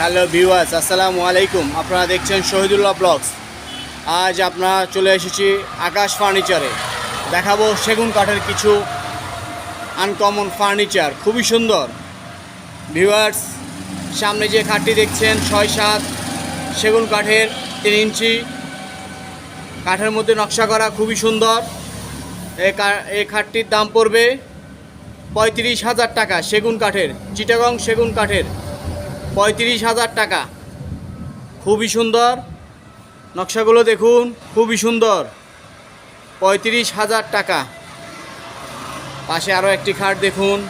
Hello viewers, আসসালামু আলাইকুম। আপনারা দেখছেন শহীদুল্লাহ ব্লগস। আজ আপনারা চলে এসেছি আকাশ ফার্নিচারে। দেখাবো সেগুন কাঠের কিছু আনকমন ফার্নিচার। খুবই সুন্দর। ভিউয়ার্স, সামনে যে খাটটি দেখছেন, ছয় সাত, সেগুন কাঠের তিন ইঞ্চি। কাঠের মধ্যে নকশা করা খুবই সুন্দর। এই খাটটির দাম পড়বে পঁয়ত্রিশ হাজার টাকা সেগুন কাঠের, চিটাগং সেগুন কাঠের। পঁয়ত্রিশ হাজার টাকা। খুবই সুন্দর। নকশাগুলো দেখুন, খুবই সুন্দর। পঁয়ত্রিশ হাজার টাকা। পাশে আরও একটি খাট দেখুন।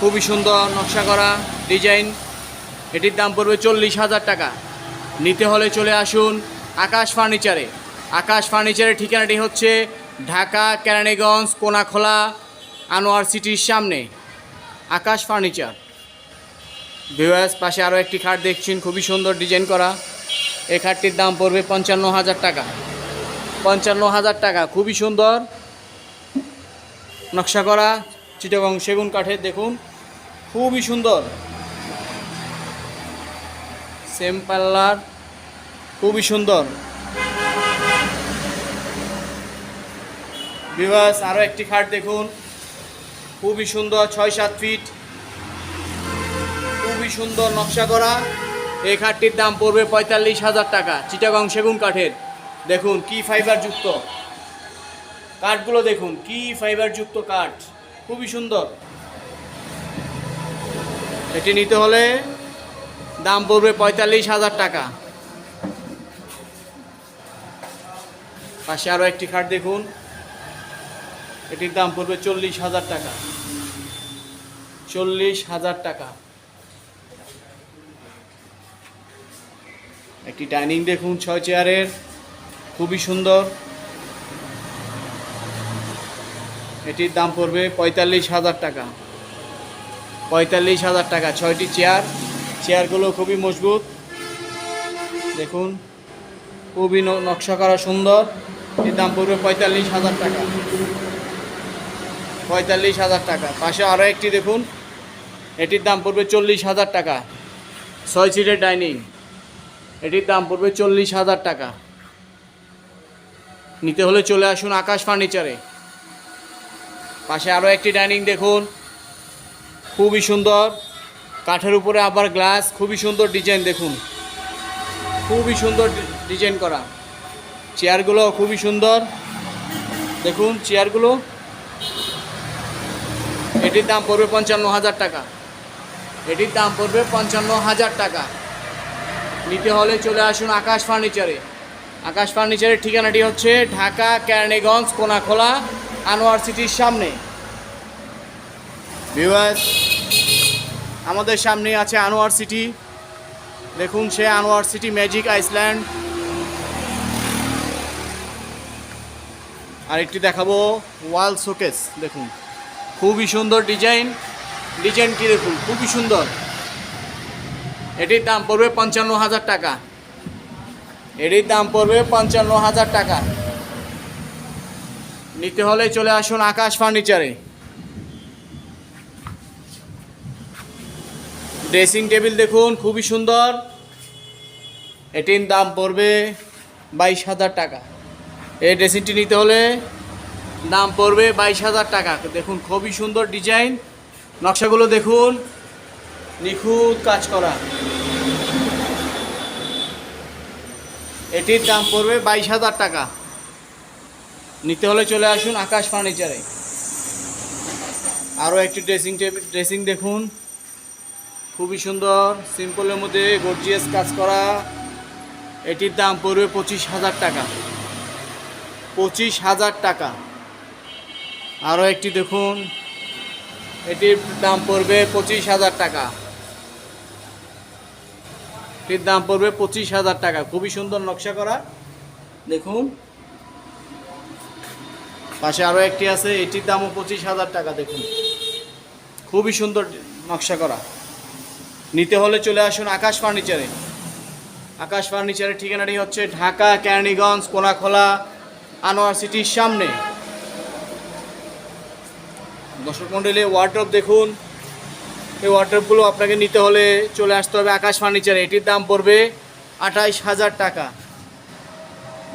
খুবই সুন্দর নকশা করা ডিজাইন। এটির দাম পড়বে চল্লিশ হাজার টাকা। নিতে হলে চলে আসুন আকাশ ফার্নিচারে। আকাশ ফার্নিচারের ঠিকানাটি হচ্ছে ঢাকা, কেরানীগঞ্জ, কোনাখোলা, আনোয়ার সিটির সামনে। আকাশ ফার্নিচার। ভিওয়ার্স পাশে আরও একটি খাট দেখছেন, খুবই সুন্দর ডিজাইন করা। এই খাটটির দাম পড়বে পঞ্চান্ন হাজার টাকা। পঞ্চান্ন হাজার টাকা, খুবই সুন্দর। নকশা করা, চিটাগং সেগুন কাঠের, দেখুন, খুবই সুন্দর। সেম পাল্লার, খুবই সুন্দর। বিভাস আরও একটি খাট দেখুন, খুবই সুন্দর, ছয় সাত ফিট। খুবই সুন্দর নকশা করা। এই খাটটির দাম পড়বে পঁয়তাল্লিশ হাজার টাকা, চিটাগং সেগুন কাঠের। দেখুন, কি ফাইবার যুক্ত কাঠগুলো দেখুন, কি ফাইবার যুক্ত কাঠ। খুবই সুন্দর। এটি নিতে হলে দাম পড়বে পঁয়তাল্লিশ হাজার টাকা। পাশে আরও একটি খাট দেখুন। এটির দাম পড়বে চল্লিশ হাজার টাকা। চল্লিশ হাজার টাকা। একটি ডাইনিং দেখুন, ছয় চেয়ারের, খুবই সুন্দর। এটির দাম পড়বে পঁয়তাল্লিশ হাজার টাকা। পঁয়তাল্লিশ হাজার টাকা, ছয়টি চেয়ার। চেয়ারগুলো খুবই মজবুত। দেখুন, খুবই নকশা করা সুন্দর। এর দাম পড়বে পঁয়তাল্লিশ হাজার টাকা। পঁয়তাল্লিশ হাজার টাকা। পাশে আরও একটি দেখুন, এটির দাম পড়বে চল্লিশ হাজার টাকা। ছয় সিটের ডাইনিং। এটির দাম পড়বে চল্লিশ হাজার টাকা। নিতে হলে চলে আসুন আকাশ ফার্নিচারে। পাশে আরও একটি ডাইনিং দেখুন। খুবই সুন্দর। কাঠের উপরে আবার গ্লাস, খুবই সুন্দর ডিজাইন দেখুন। খুবই সুন্দর ডিজাইন করা। চেয়ারগুলো খুবই সুন্দর। দেখুন চেয়ারগুলো। এটির দাম পড়বে পঞ্চান্ন হাজার টাকা। এটির দাম পড়বে পঞ্চান্ন হাজার টাকা। নিতে হলে চলে আসুন আকাশ ফার্নিচারে আকাশ ফার্নিচারের ঠিকানাটি হচ্ছে ঢাকা কেরানীগঞ্জ কোনাখোলা আনোয়ার সিটির সামনে। ভিউয়ার্স আমাদের সামনে আছে আনোয়ার সিটি। দেখুন সে আনোয়ার সিটি ম্যাজিক আইসল্যান্ড আর একটি দেখাবো ওয়াল শোকেস দেখুন। খুবই সুন্দর ডিজাইন ডিজাইন কি দেখুন? খুবই সুন্দর। এটির দাম পড়বে পঞ্চান্ন হাজার টাকা। এটির দাম পড়বে পঞ্চান্ন হাজার টাকা। নিতে হলে চলে আসুন আকাশ ফার্নিচারে। ড্রেসিং টেবিল দেখুন, খুবই সুন্দর। এটির দাম পড়বে বাইশ হাজার টাকা। এই ড্রেসিংটি নিতে হলে দাম পড়বে বাইশ হাজার টাকা। দেখুন, খুবই সুন্দর ডিজাইন। নকশাগুলো দেখুন। নিখুঁত কাজ করা। এটির দাম পড়বে বাইশ হাজার টাকা। নিতে হলে চলে আসুন আকাশ ফার্নিচারে। আরও একটি ড্রেসিং টেবিল, ড্রেসিং দেখুন। খুবই সুন্দর, সিম্পলের মধ্যে গর্জিয়াস কাজ করা। এটির দাম পড়বে পঁচিশ হাজার টাকা। পঁচিশ হাজার টাকা। আরও একটি দেখুন। এটির দাম পড়বে পঁচিশ হাজার টাকা। এটির দাম পড়বে পঁচিশ হাজার টাকা। খুবই সুন্দর নকশা করা। দেখুন। পাশে আরও একটি আছে, এটির দামও পঁচিশ হাজার টাকা, দেখুন। খুবই সুন্দর নকশা করা। নিতে হলে চলে আসুন আকাশ ফার্নিচারে। আকাশ ফার্নিচারের ঠিকানাটি হচ্ছে ঢাকা, কেরানীগঞ্জ, কোনাখোলা, আনোয়ার সিটির সামনে। দর্শক মণ্ডলী ওয়ার্ড্রপ দেখুন। এই ওয়াটারগুলো আপনাকে নিতে হলে চলে আসতে হবে আকাশ ফার্নিচারে এটির দাম পড়বে আঠাইশ হাজার টাকা।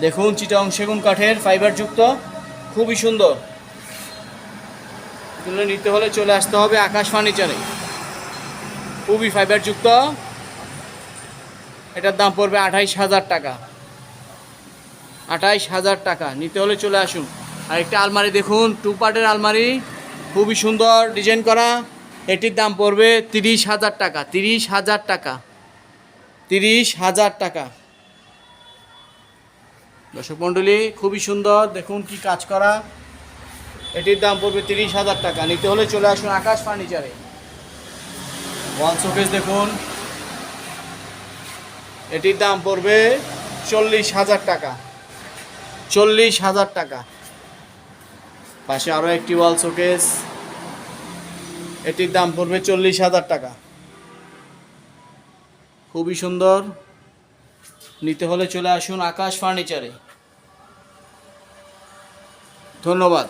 দেখুন চিটাং সেগুন কাঠের ফাইবার যুক্ত, খুবই সুন্দর। এগুলো নিতে হলে চলে আসতে হবে আকাশ ফার্নিচারে খুবই ফাইবার যুক্ত। এটার দাম পড়বে আঠাইশ হাজার টাকা। আঠাইশ হাজার টাকা। নিতে হলে চলে আসুন। আর একটা আলমারি দেখুন টু পার্টের আলমারি। খুবই সুন্দর ডিজাইন করা। এটির দাম পড়বে তিরিশ হাজার টাকা, তিরিশ হাজার টাকা, তিরিশ হাজার টাকা। দর্শক মণ্ডলী, খুবই সুন্দর, দেখুন কি কাজ করা। এটির দাম পড়বে তিরিশ হাজার টাকা। নিতে হলে চলে আসুন আকাশ ফার্নিচারে। ওয়াল শোকেস দেখুন। এটির দাম পড়বে চল্লিশ হাজার টাকা। চল্লিশ হাজার টাকা। পাশে আরও একটি ওয়াল শোকেস। এটির দাম পড়বে চল্লিশ হাজার টাকা। খুবই সুন্দর। নিতে হলে চলে আসুন আকাশ ফার্নিচারে। ধন্যবাদ।